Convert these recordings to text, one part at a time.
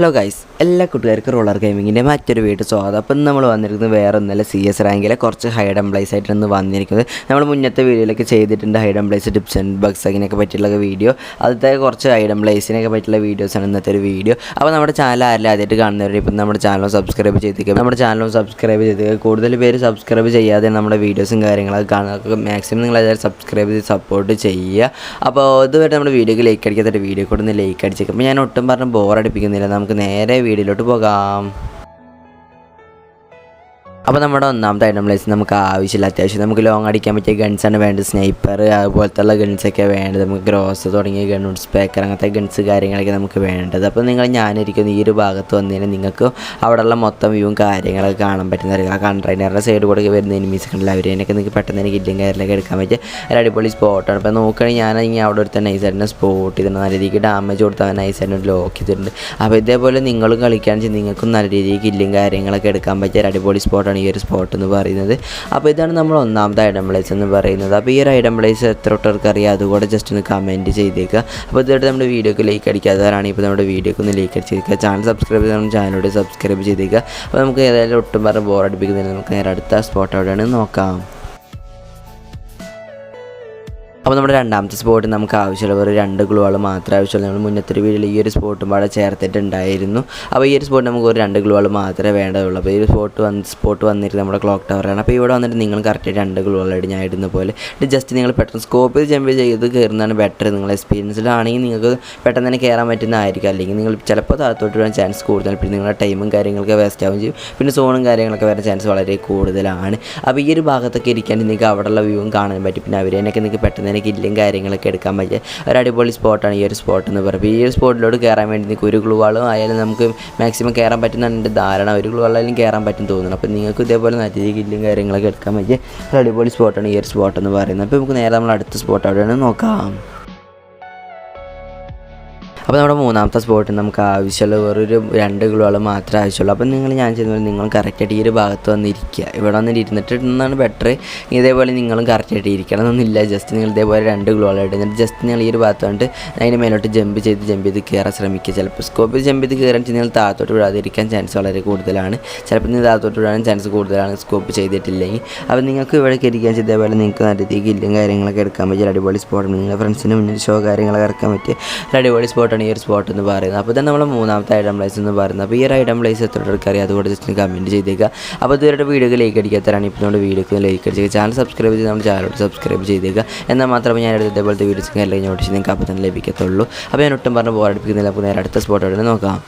Hello guys, എല്ലാ കൂട്ടുകാർക്കും roller ഗെയിമിങ്ങിന്റെ മറ്റൊരു വീട്ട് സ്വാഗതം. അപ്പം നമ്മൾ വന്നിരിക്കുന്നത് വേറെ ഒന്നല്ല സി എസ് റാങ്കിലെ കുറച്ച് ഹൈഡ് എംപ്ലൈസ് ആയിട്ടാണ് വന്നിരിക്കുന്നത്. നമ്മൾ മുന്നത്തെ വീഡിയോയിലൊക്കെ ചെയ്തിട്ടുണ്ട് hide employees tips and bugs അതിനൊക്കെ പറ്റിയുള്ള വീഡിയോ. അതിലത്തെ കുറച്ച് ഹൈഡ് എംപ്ലൈസിനൊക്കെ പറ്റിയുള്ള വീഡിയോസാണ് ഇന്നത്തെ ഒരു വീഡിയോ. അപ്പോൾ നമ്മുടെ ചാനൽ ആരെല്ലാം ആദ്യമായിട്ട് കാണുന്നവർ ഇപ്പം നമ്മുടെ ചാനൽ സബ്സ്ക്രൈബ് ചെയ്തേക്കുക നമ്മുടെ ചാനൽ സബ്സ്ക്രൈബ് ചെയ്തേക്കുക കൂടുതൽ പേര് സബ്സ്ക്രൈബ് ചെയ്യാതെ നമ്മുടെ വീഡിയോസും കാര്യങ്ങളൊക്കെ കാണുക. മാക്സിമം നിങ്ങൾ എല്ലാവരും സബ്സ്ക്രൈബ് ചെയ്ത് സപ്പോർട്ട് ചെയ്യുക. അപ്പോൾ ഇതുവരെ നമ്മുടെ വീഡിയോക്ക് ലൈക്ക് അടിക്കാത്ത വീഡിയോ കൂടെ ഒന്ന് ലൈക്ക് അടിച്ചേക്കും. അപ്പോൾ ഞാൻ ഒട്ടും പറഞ്ഞ് ബോർ അടിപ്പിക്കുന്നില്ല. നമുക്ക് നേരെ വീഡിയോയിലോട്ട് പോകാം. അപ്പോൾ നമ്മുടെ ഒന്നാമത്തെ ഐറ്റം പ്ലേസ് നമുക്ക് ആവശ്യമില്ല. അത്യാവശ്യം നമുക്ക് ലോങ് അടിക്കാൻ പറ്റിയ ഗൺസാണ് വേണ്ടത്. സ്നൈപ്പർ അതുപോലത്തുള്ള ഗൺസൊക്കെ വേണ്ടത്. നമുക്ക് ഗ്രോസ് തുടങ്ങിയ ഗൺ സ്പേക്കർ അങ്ങനത്തെ ഗൺസ് കാര്യങ്ങളൊക്കെ നമുക്ക് വേണ്ടത്. അപ്പോൾ നിങ്ങൾ ഞാനിരിക്കുന്ന ഈ ഒരു ഭാഗത്ത് വന്നതിന് നിങ്ങൾക്ക് അവിടെയുള്ള മൊത്തം വ്യൂവും കാര്യങ്ങളൊക്കെ കാണാൻ പറ്റുന്നതായിരിക്കും ആ കണ്ടെയ്നറിന്റെ സൈഡ് കൂടെ വരുന്ന എനിമീസ് ഉണ്ടല്ലോ. അവരതിനൊക്കെ നിങ്ങൾക്ക് പെട്ടെന്ന് എനിക്ക് ഇല്ലും കാര്യങ്ങളൊക്കെ എടുക്കാൻ പറ്റിയ ഒരു അടിപൊളി സ്പോട്ടാണ് അപ്പോൾ നോക്കുകയാണെങ്കിൽ ഞാൻ ഇങ്ങനെ അവിടെ ഒരുത്ത നൈസായിട്ട് സ്പോട്ട് ചെയ്തിട്ടുണ്ട്. നല്ല രീതിക്ക് ഡാമേജ് കൊടുത്താൽ നൈസായിട്ട് ലോക്ക് ചെയ്തിട്ടുണ്ട്. അപ്പോൾ ഇതേപോലെ നിങ്ങളും കളിക്കുകയാണെന്ന് വെച്ചാൽ നിങ്ങൾക്കും നല്ല രീതിക്ക് ഇല്ലും കാര്യങ്ങളൊക്കെ എടുക്കാൻ പറ്റിയ ഒരു അടിപൊളി സ്പോട്ടാണ് ഈ ഒരു സ്പോട്ട് എന്ന് പറയുന്നത്. അപ്പോൾ ഇതാണ് നമ്മൾ ഒന്നാമത്തെ ഐഡം പ്ലേസ് എന്ന് പറയുന്നത്. അപ്പോൾ ഈ ഒരു ഐഡം പ്ലേസ് എത്ര ഒട്ടർക്ക് അറിയാം അതുകൂടെ ജസ്റ്റ് ഒന്ന് കമന്റ് ചെയ്തേക്കുക അപ്പോൾ ഇതായിട്ട് നമ്മുടെ വീഡിയോക്ക് ലൈക്ക് അടിക്കാത്തവരാണ്. ഇപ്പോൾ നമ്മുടെ വീഡിയോക്ക് ഒന്ന് ലൈക്ക് അടിച്ചിരിക്കുക ചാനൽ സബ്സ്ക്രൈബ് ചെയ്യണം ചാനലോട് സബ്സ്ക്രൈബ് ചെയ്തേക്കുക അപ്പോൾ നമുക്ക് ഏതായാലും ഒട്ടും പറഞ്ഞ് ബോർ അടിപ്പിക്കുന്നില്ല നമുക്ക് നേരെ അടുത്ത സ്പോട്ട് എവിടെയാണ് നോക്കാം. അപ്പോൾ നമ്മുടെ രണ്ടാമത്തെ സ്പോട്ട് നമുക്ക് ആവശ്യമുള്ള ഒരു രണ്ട് ഗ്ലൂവാൾ മാത്രമേ ആവശ്യമുള്ളൂ. നമ്മൾ മുന്നത്തെ വീഡിയോയിൽ ഈ ഒരു സ്പോട്ടും പാടെ ചേർത്തിട്ടുണ്ടായിരുന്നു. അപ്പോൾ ഈ ഒരു സ്പോട്ട് നമുക്ക് ഒരു രണ്ട് ഗ്ലൂവാൾ മാത്രമേ വേണ്ടതുള്ളൂ അപ്പോൾ ഈ ഒരു സ്പോട്ട് വന്ന് സ്പോട്ട് വന്നിട്ട് നമ്മുടെ ക്ലോക്ക് ടവറാണ് അപ്പോൾ ഇവിടെ വന്നിട്ട് നിങ്ങൾ കറക്റ്റ് രണ്ട് ഗ്ലൂകളായിട്ട് ഞാൻ ഇടുന്ന പോലെ. ജസ്റ്റ് നിങ്ങൾ പെട്ടെന്ന് സ്കോപ്പ് ചെയ്ത് ജമ്പ് ചെയ്ത് കയറുന്നതാണ് ബെറ്റർ നിങ്ങൾ എക്സ്പീരിയൻസിലാണെങ്കിൽ നിങ്ങൾക്ക് പെട്ടെന്ന് തന്നെ കയറാൻ പറ്റുന്നതായിരിക്കും. അല്ലെങ്കിൽ നിങ്ങൾ ചിലപ്പോൾ താഴത്തോട്ട് വരാൻ ചാൻസ് കൂടുതൽ പിന്നെ നിങ്ങളുടെ ടൈമും കാര്യങ്ങളൊക്കെ വേസ്റ്റ് ആവുകയും ചെയ്യും. പിന്നെ സോണും കാര്യങ്ങളൊക്കെ വരാൻ ചാൻസ് വളരെ കൂടുതലാണ്. അപ്പോൾ ഈ ഒരു ഭാഗത്തൊക്കെ ഇരിക്കാൻ നിങ്ങൾക്ക് അവിടെയുള്ള വ്യൂവും കാണാൻ പറ്റും. പിന്നെ അവരേനൊക്കെ നിങ്ങൾക്ക് പെട്ടെന്ന് തന്നെ കില്ലും കാര്യങ്ങളൊക്കെ എടുക്കാൻ പറ്റിയ ഒരു അടിപൊളി സ്പോട്ടാണ് ഈ ഒരു സ്പോട്ട് എന്ന് പറയുമ്പോൾ ഈ ഒരു സ്പോട്ടിലോട്ട് കയറാൻ വേണ്ടി നിങ്ങൾക്ക് ഒരു ഗ്ലൂവാളും ആയാലും നമുക്ക് മാക്സിമം കയറാൻ പറ്റുന്ന എന്റെ ധാരണ ഒരു ഗ്ലൂവാളായാലും കയറാൻ പറ്റും തോന്നുന്നു. അപ്പോൾ നിങ്ങൾക്ക് ഇതേപോലെ നല്ല രീതിയിൽ കില്ലും കാര്യങ്ങളൊക്കെ എടുക്കാൻ പറ്റിയ ഒരു അടിപൊളി സ്പോട്ടാണ് ഈ ഒരു സ്പോട്ട് എന്ന് പറയുന്നത്. അപ്പോൾ നമുക്ക് നേരെ നമ്മൾ അടുത്ത സ്പോട്ട് അവിടെയാണ് നോക്കാം. അപ്പോൾ നമ്മുടെ മൂന്നാമത്തെ സ്പോട്ടിൽ നമുക്ക് ആവശ്യമുള്ള വെറൊരു രണ്ട് ഗ്ലൂകൾ മാത്രമേ ആവശ്യമുള്ളൂ. അപ്പോൾ നിങ്ങൾ ഞാൻ ചെയ്യുന്നത് നിങ്ങൾ കറക്റ്റായിട്ട് ഈ ഒരു ഭാഗത്ത് വന്നിരിക്കുക. ഇവിടെ വന്നിട്ട് നിന്നാണ് ബെറ്റർ ഇതേപോലെ നിങ്ങളും കറക്റ്റായിട്ട് ഇരിക്കണം എന്നൊന്നുമില്ല. ജസ്റ്റ് നിങ്ങൾ ഇതേപോലെ രണ്ട് കിലോകളായിട്ട് എന്നിട്ട് ജസ്റ്റ് നിങ്ങൾ ഈ ഒരു ഭാഗത്ത് വന്നിട്ട് അതിന് മേലോട്ട് ജമ്പ് ചെയ്ത് ജമ്പ് ചെയ്ത് കയറാൻ ശ്രമിക്കുക. ചിലപ്പോൾ സ്കോപ്പിൽ ജമ്പ് ചെയ്ത് കയറാൻ നിങ്ങൾ താഴത്തോട്ട് വിടാതിരിക്കാൻ ചാൻസ് വളരെ കൂടുതലാണ്. ചിലപ്പോൾ നിങ്ങൾ താഴത്തോട്ട് വിടാൻ ചാൻസ് കൂടുതലാണ് സ്കോപ്പ് ചെയ്തിട്ടില്ലെങ്കിൽ. അപ്പോൾ നിങ്ങൾക്ക് ഇവിടെ ഇരിക്കാൻ ഇതേപോലെ നിങ്ങൾക്ക് രീതിക്ക് കില്ലും കാര്യങ്ങളൊക്കെ എടുക്കാൻ പറ്റിയ അടിപൊളി സ്പോട്ടാണ് നിങ്ങളുടെ ഫ്രണ്ട്സിന് മുന്നിൽ ഷോ കാര്യങ്ങളൊക്കെ ഇറക്കാൻ പറ്റിയ ഒരു അടിപൊളി സ്പോട്ടാണ് ഈ ഒരു സ്പോട്ട് എന്ന് പറയുന്നത്. അപ്പോൾ ഇതാണ് നമ്മൾ മൂന്നാമത്തെ ഐറ്റം പ്ലേസ് എന്ന് പറയുന്നത്. അപ്പോൾ ഈ ഒരു ഐറ്റം പ്ലേസ് എത്ര അറിയാം? അതുകൊണ്ട് ജസ്റ്റ് കമന്റ് ചെയ്തേക്കുക അപ്പോൾ ഇതുവരെ വീഡിയോക്ക് ലൈക്ക് അടിക്കാത്തവരാണ്. ഇപ്പോൾ നമ്മുടെ വീഡിയോക്ക് ലൈക്ക് അടിച്ചേക്കുക ചാനൽ സബ്സ്ക്രൈബ് ചെയ്ത് നമ്മുടെ ചാനലോട് സബ്സ്ക്രൈബ് ചെയ്തേക്കുക എന്നാൽ മാത്രമേ ഞാൻ എടുത്ത ഇതേപോലത്തെ വീഡിയോസ് എല്ലാം നോട്ടീസ് നിങ്ങൾക്ക് അപ്പോൾ തന്നെ ലഭിക്കത്തുള്ളൂ. അപ്പോൾ ഞാൻ ഒട്ടും പറഞ്ഞ് ബോറടിപ്പിക്കുന്നില്ല അപ്പോൾ നേരെ അടുത്ത സ്പോട്ടോടെ നോക്കാം.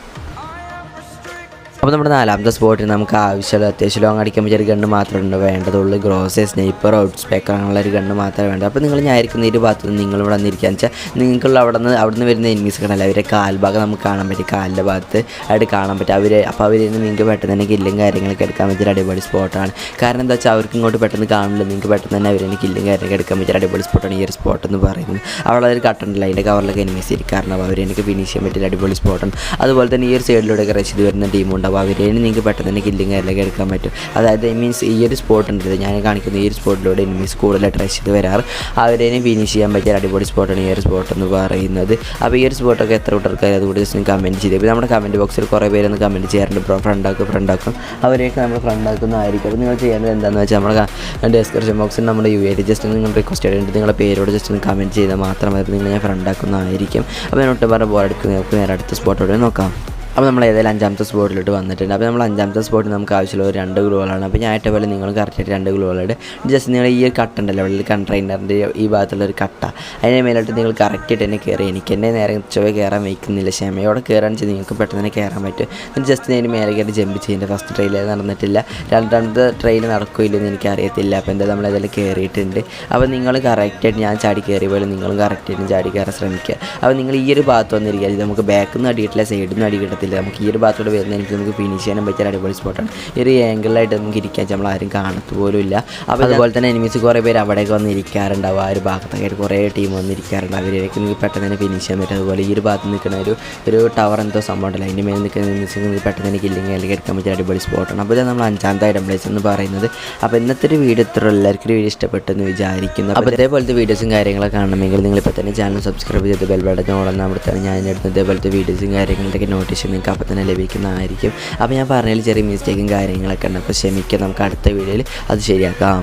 അപ്പോൾ നമ്മുടെ നാലാമത്തെ സ്പോട്ടിൽ നമുക്ക് ആവശ്യമുള്ള അത്യാവശ്യം ലോങ് അടിക്കാൻ പറ്റിയ ഒരു ഗണ്ണ് മാത്രമേ വേണ്ടതുള്ളൂ. ഗ്രോസേ സ്നൈപ്പർ ഔട്ട് സ്പേക്കർ അങ്ങനെയുള്ള ഒരു ഗണ്ണ് മാത്രമേ വേണ്ട. അപ്പോൾ നിങ്ങൾ ഞാൻ ഇരിക്കുന്ന ഒരു ഭാഗത്ത് നിന്ന് നിങ്ങൾ ഇവിടെ വന്നിരിക്കുകയെന്ന് വെച്ചാൽ നിങ്ങൾക്കുള്ള അവിടെ നിന്ന് അവിടെ നിന്ന് വരുന്ന എനിമീസ് കണ്ടല്ല അവരെ കാൽഭാഗം നമുക്ക് കാണാൻ പറ്റും. കാലിന്റെ ഭാഗത്ത് ആയിട്ട് കാണാൻ പറ്റും. അവർ അപ്പോൾ അവരിൽ നിന്ന് നിങ്ങൾക്ക് പെട്ടെന്ന് തന്നെ കില്ലും കാര്യങ്ങളൊക്കെ എടുക്കാൻ പറ്റിയ ഒരു അടിപൊളി സ്പോട്ടാണ് കാരണം എന്താ വെച്ചാൽ അവർക്ക് ഇങ്ങോട്ട് പെട്ടെന്ന് കാണില്ല നിങ്ങൾക്ക് പെട്ടെന്ന് തന്നെ അവരെ കില്ലും കാര്യങ്ങളൊക്കെ എടുക്കാൻ പറ്റിയ അടിപൊളി സ്പോട്ടാണ് ഈ ഒരു സ്പോട്ട് എന്ന് പറയുന്നത്. അവിടെ ഒരു കട്ടുണ്ടല്ലോ അതിന്റെ കവറിലൊക്കെ എനിമീസ് ഇരിക്കാറുണ്ട് അപ്പോൾ അവരെനിക്ക് ഫിനിഷ് ചെയ്യാൻ പറ്റിയ അടിപൊളി സ്പോട്ടാണ് അതുപോലെ തന്നെ ഈ ഒരു സൈഡിലൂടെ റഷ് ചെയ്ത് വരുന്ന ടീമുണ്ട് അപ്പോൾ അവരെ നിങ്ങൾക്ക് പെട്ടെന്ന് തന്നെ കില്ലിങ് കാര്യങ്ങളൊക്കെ എടുക്കാൻ പറ്റും. അതായത് മീൻസ് ഈ ഒരു സ്പോട്ട് ഉണ്ടല്ലോ ഞാൻ കാണിക്കുന്ന ഈ ഒരു സ്പോട്ടിലൂടെ എനിമീസ് കൂടുതൽ ട്രഷ് ചെയ്ത് വരാറ്. അവരെയും ഫിനിഷ് ചെയ്യാൻ പറ്റിയ അടിപൊളി സ്പോട്ടാണ് ഈ ഒരു സ്പോട്ട് എന്ന് പറയുന്നത്. അപ്പോൾ ഈ ഒരു സ്പോട്ടൊക്കെ എത്ര കൂട്ടർക്കാർ അതുകൂടി ജസ്റ്റ് കമന്റ് ചെയ്ത്. ഇപ്പോൾ നമ്മുടെ കമന്റ് ബോക്സിൽ കുറേ പേരൊന്ന് കമന്റ് ചെയ്യാറുണ്ട്. ബ്രോ ഫ്രണ്ടാക്കും ഫ്രണ്ടാക്കും അവരെയൊക്കെ നമ്മൾ ഫ്രണ്ടാക്കുന്നതായിരിക്കും അപ്പോൾ നിങ്ങൾ ചെയ്യേണ്ടത് എന്താണെന്ന് വെച്ചാൽ നമ്മുടെ ഡിസ്ക്രിപ്ഷൻ ബോക്സിൽ നമ്മുടെ യു ഐ ജസ്റ്റ് നിങ്ങൾ റിക്വസ്റ്റ് ചെയ്തിട്ട് നിങ്ങളുടെ പേരോട് ജസ്റ്റ് ഒന്ന് കമന്റ് ചെയ്താൽ മാത്രം മതി. നിങ്ങൾ ഞാൻ ഫ്രണ്ടാക്കുന്നതായിരിക്കും അപ്പോൾ ഞാൻ ഒട്ടും പറഞ്ഞ ബോറടിക്കുന്നത് നമുക്ക് നേരെ അടുത്ത സ്പോട്ടോടെ നോക്കാം. അപ്പോൾ നമ്മൾ ഏതായാലും അഞ്ചാമത്തെ സ്പോട്ടിലോട്ട് വന്നിട്ടുണ്ട്. അപ്പോൾ നമ്മൾ അഞ്ചാമത്തെ സ്പോട്ടിൽ നമുക്ക് ആവശ്യമുള്ള ഒരു രണ്ട് ഗ്ലൂകളാണ് അപ്പോൾ ഞാൻ ആയിട്ട് പോലെ നിങ്ങൾ കറക്റ്റായിട്ട് രണ്ട് ഗ്ലൂകളുണ്ട് ജസ്റ്റ് നിങ്ങൾ ഈ ഒരു കട്ട ഉണ്ടല്ലോ അവിടെ കണ്ടെയ്നറിന്റെ ഈ ഭാഗത്തുള്ള ഒരു കട്ട അതിന് മേലോട്ട് നിങ്ങൾ കറക്റ്റായിട്ട് തന്നെ കയറി എനിക്ക് എന്നെ നേരെ ചൊവ്വ കയറാൻ വയ്ക്കുന്നില്ല. ക്ഷമയോടെ കയറാൻ വെച്ചാൽ നിങ്ങൾക്ക് പെട്ടെന്ന് തന്നെ കയറാൻ പറ്റും. ജസ്റ്റ് ഞാൻ മേലെ കയറി ജമ്പ് ചെയ്യേണ്ട ഫസ്റ്റ് ട്രെയിൽ നടന്നിട്ടില്ല. രണ്ടാമത്തെ ട്രെയിൽ നടക്കില്ലെന്ന് എനിക്കറിയത്തില്ല. അപ്പോൾ എന്താ നമ്മൾ ഏതായാലും കയറിയിട്ടുണ്ട് അപ്പോൾ നിങ്ങൾ കറക്റ്റായിട്ട് ഞാൻ ചാടി കയറിയ പോലെ നിങ്ങളും കറക്റ്റായിട്ട് ചാടി കയറാൻ ശ്രമിക്കുക. അപ്പോൾ നിങ്ങൾ ഈ ഒരു ഭാഗത്ത് വന്നിരിക്കുക. നമുക്ക് ബാക്കിൽ നിന്ന് അടിയിട്ടില്ല സൈഡിൽ നിന്ന് അടി കിട്ടത്തില്ല നമുക്ക് ഈ ഒരു ഭാഗത്തോട് വരുന്ന എനിക്ക് നമുക്ക് ഫിനിഷ് ചെയ്യാനും പറ്റിയ അടിപൊളി സ്പോട്ടാണ് ഈ ഒരു ആംഗിളായിട്ട് നമുക്ക് ഇരിക്കാൻ നമ്മൾ ആരും കാണത്തു പോലും ഇല്ല അപ്പോൾ അതുപോലെ തന്നെ എനിമീസ് കുറേ പേര് അവിടെയൊക്കെ വന്ന് ഇരിക്കാറുണ്ടാവും. ആ ഒരു ഭാഗത്തൊക്കെ ആയിട്ട് കുറേ ടീം വന്നിരിക്കാറുണ്ട് അവരിലേക്ക് നിങ്ങൾക്ക് പെട്ടെന്ന് തന്നെ ഫിനിഷ് ചെയ്യാൻ പറ്റും. അതുപോലെ ഈ ഒരു ഭാഗത്ത് നിൽക്കുന്ന ഒരു ഒരു ടവർ എന്തോ സംഭവം ഉണ്ടല്ലോ. അതിന്റെ മേലെ നിൽക്കുന്ന എനിമീസ് നിങ്ങൾക്ക് പെട്ടെന്ന് തന്നെ കില്ലിങ് അല്ലെങ്കിൽ എടുക്കാൻ പറ്റിയ അടിപൊളി സ്പോട്ടാണ് അപ്പോൾ ഇത് നമ്മൾ ഐറ്റം പ്ലേസ് എന്ന് പറയുന്നത്. അപ്പോൾ ഇന്നത്തെ ഒരു വീഡിയോ ഇത്ര എല്ലാവർക്കും വീഡിയോ ഇഷ്ടപ്പെട്ടെന്ന് വിചാരിക്കുന്നു. അപ്പോൾ ഇതേപോലത്തെ വീഡിയോസും കാര്യങ്ങളൊക്കെ കാണണമെങ്കിൽ നിങ്ങൾ ഇപ്പോൾ തന്നെ ചാനൽ സബ്സ്ക്രൈബ് ചെയ്ത് ബെൽ ബട്ടൺ ഓടാൻ തന്നെ ഞാൻ എടുത്ത് ഇതേപോലത്തെ വീഡിയോസും കാര്യങ്ങളൊക്കെ നോട്ടീഷൻ നിങ്ങൾക്ക് അപ്പം തന്നെ ലഭിക്കുന്നതായിരിക്കും. അപ്പോൾ ഞാൻ പറഞ്ഞതിൽ ചെറിയ മിസ്റ്റേക്കും കാര്യങ്ങളൊക്കെ ഉണ്ട്. അപ്പോൾ ക്ഷമിക്കുക നമുക്ക് അടുത്ത വീഡിയോയിൽ അത് ശരിയാക്കാം.